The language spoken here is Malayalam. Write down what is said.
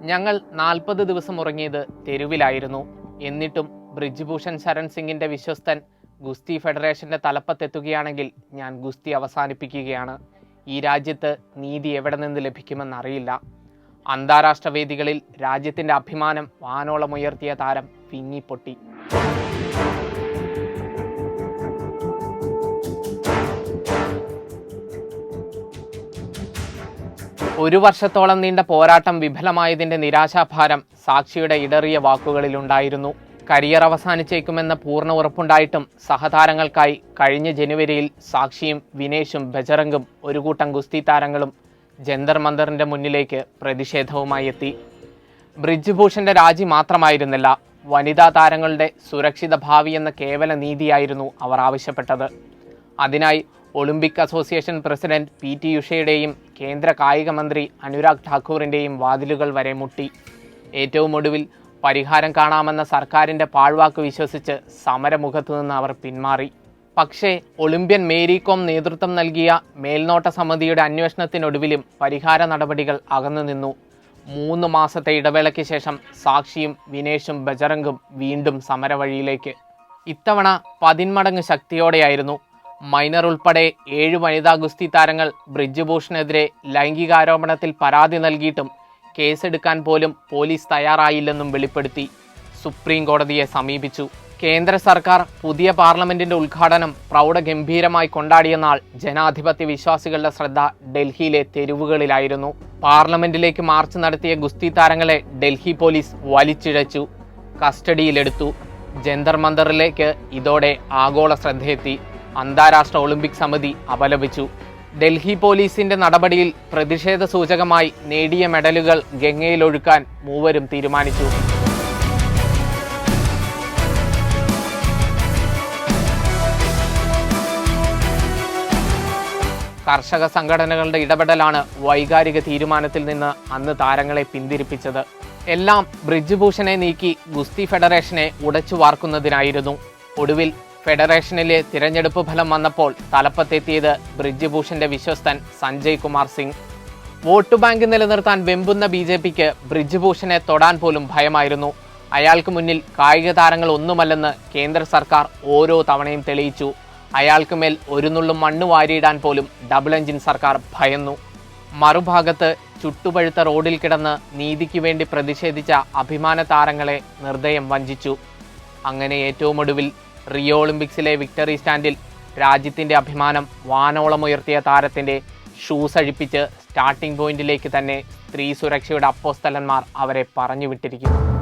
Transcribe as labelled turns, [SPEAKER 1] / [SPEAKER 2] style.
[SPEAKER 1] ഞങ്ങൾ നാൽപ്പത് ദിവസം ഉറങ്ങിയത് തെരുവിലായിരുന്നു. എന്നിട്ടും ബ്രിജ്ഭൂഷൺ ശരൺ സിംഗിന്റെ വിശ്വസ്തൻ ഗുസ്തി ഫെഡറേഷന്റെ തലപ്പത്തെത്തുകയാണെങ്കിൽ ഞാൻ ഗുസ്തി അവസാനിപ്പിക്കുകയാണ്. ഈ രാജ്യത്ത് നീതി എവിടെ നിന്ന് ലഭിക്കുമെന്നറിയില്ല. അന്താരാഷ്ട്ര വേദികളിൽ രാജ്യത്തിന്റെ അഭിമാനം വാനോളമുയർത്തിയ താരം വിങ്ങിപ്പൊട്ടി ഒരു വർഷത്തോളം നീണ്ട പോരാട്ടം വിഫലമായതിന്റെ നിരാശാഭാരം സാക്ഷിയുടെ ഇടറിയ വാക്കുകളിൽ ഉണ്ടായിരുന്നു കരിയർ അവസാനിച്ചേക്കുമെന്ന പൂർണ ഉറപ്പുണ്ടായിട്ടും സഹതാരങ്ങൾക്കായി കഴിഞ്ഞ ജനുവരിയിൽ സാക്ഷിയും വിനേഷും ബജറംഗും ഒരു കൂട്ടം ഗുസ്തി താരങ്ങളും ജന്തർ മന്ദറിന്റെ മുന്നിലേക്ക് പ്രതിഷേധവുമായി എത്തി. ബ്രിജ് ഭൂഷന്റെ രാജി മാത്രമായിരുന്നില്ല വനിതാ താരങ്ങളുടെ സുരക്ഷിത ഭാവി എന്ന കേവല നീതിയായിരുന്നു അവർ ആവശ്യപ്പെട്ടത്. അതിനായി Olympic association president P T ഉഷയുടെയും കേന്ദ്ര കായിക മന്ത്രി അനുരാഗ് ഠാക്കൂറിന്റെയും വാതിലുകൾ വരെ മുട്ടി. ഏറ്റവും ഒടുവിൽ പരിഹാരം കാണാമെന്ന സർക്കാരിന്റെ പാഴ്വാക്ക് വിശ്വസിച്ച് സമരമുഖത്തു നിന്ന് അവർ പിന്മാറി. പക്ഷേ ഒളിമ്പ്യൻ മേരി കോം നേതൃത്വം നൽകിയ മേൽനോട്ട സമിതിയുടെ അന്വേഷണത്തിനൊടുവിലും പരിഹാര നടപടികൾ അകന്നു നിന്നു. മൂന്ന് മാസത്തെ ഇടവേളയ്ക്ക് ശേഷം സാക്ഷിയും വിനേഷും ബജറംഗും വീണ്ടും സമരവഴിയിലേക്ക്. ഇത്തവണ പതിന്മടങ്ങ് ശക്തിയോടെയായിരുന്നു മൈനർ ഉൾപ്പെടെ ഏഴ് വനിതാ ഗുസ്തി താരങ്ങൾ ബ്രിജ്ഭൂഷണെതിരെ ലൈംഗികാരോപണത്തിൽ പരാതി നൽകിയിട്ടും കേസെടുക്കാൻ പോലും പോലീസ് തയ്യാറായില്ലെന്നും വെളിപ്പെടുത്തി സുപ്രീം കോടതിയെ സമീപിച്ചു. കേന്ദ്ര സർക്കാർ പുതിയ പാർലമെന്റിന്റെ ഉദ്ഘാടനം പ്രൗഢഗംഭീരമായി കൊണ്ടാടിയ നാൾ ജനാധിപത്യ വിശ്വാസികളുടെ ശ്രദ്ധ ഡൽഹിയിലെ തെരുവുകളിലായിരുന്നു. പാർലമെന്റിലേക്ക് മാർച്ച് നടത്തിയ ഗുസ്തി താരങ്ങളെ ഡൽഹി പോലീസ് വലിച്ചിഴച്ചു കസ്റ്റഡിയിലെടുത്തു. ജന്തർ മന്ദറിലേക്ക് ഇതോടെ ആഗോള ശ്രദ്ധയെത്തി. അന്താരാഷ്ട്ര ഒളിമ്പിക് സമിതി അപലപിച്ചു. ഡൽഹി പോലീസിന്റെ നടപടിയിൽ പ്രതിഷേധ സൂചകമായി നേടിയ മെഡലുകൾ ഗംഗയിലൊഴുക്കാൻ മൂവരും തീരുമാനിച്ചു. കർഷക സംഘടനകളുടെ ഇടപെടലാണ് വൈകാരിക തീരുമാനത്തിൽ നിന്ന് അന്ന് താരങ്ങളെ പിന്തിരിപ്പിച്ചത്. എല്ലാം ബ്രിജ്ഭൂഷണെ നീക്കി ഗുസ്തി ഫെഡറേഷനെ ഉടച്ചു വാർക്കുന്നതിനായിരുന്നു ഒടുവിൽ ഫെഡറേഷനിലെ തിരഞ്ഞെടുപ്പ് ഫലം വന്നപ്പോൾ തലപ്പത്തെത്തിയത് ബ്രിജ്ഭൂഷന്റെ വിശ്വസ്തൻ സഞ്ജയ് കുമാർ സിംഗ്. വോട്ട് ബാങ്ക് നിലനിർത്താൻ വെമ്പുന്ന ബി ജെ പിക്ക് ബ്രിജ്ഭൂഷനെ തൊടാൻ പോലും ഭയമായിരുന്നു. അയാൾക്ക് മുന്നിൽ കായിക താരങ്ങൾ ഒന്നുമല്ലെന്ന് കേന്ദ്ര സർക്കാർ ഓരോ തവണയും തെളിയിച്ചു. അയാൾക്ക് മേൽ ഒരു നുള്ളും മണ്ണ് വാരിയിടാൻ പോലും ഡബിൾ എഞ്ചിൻ സർക്കാർ ഭയന്നു. മറുഭാഗത്ത് ചുട്ടുപഴുത്ത റോഡിൽ കിടന്ന് നീതിക്ക് വേണ്ടി പ്രതിഷേധിച്ച അഭിമാന താരങ്ങളെ നിർദ്ദയം വഞ്ചിച്ചു. അങ്ങനെ ഏറ്റവും ഒടുവിൽ റിയോ ഒളിമ്പിക്സിലെ വിക്ടറി സ്റ്റാൻഡിൽ രാജ്യത്തിന്റെ അഭിമാനം വാനോളമുയർത്തിയ താരത്തിന്റെ ഷൂസ് അഴിപ്പിച്ച് സ്റ്റാർട്ടിംഗ് പോയിന്റിലേക്ക് തന്നെ സ്ത്രീ സുരക്ഷയുടെ അപ്പോസ്തലന്മാർ അവരെ പറഞ്ഞു വിട്ടിരിക്കുന്നു.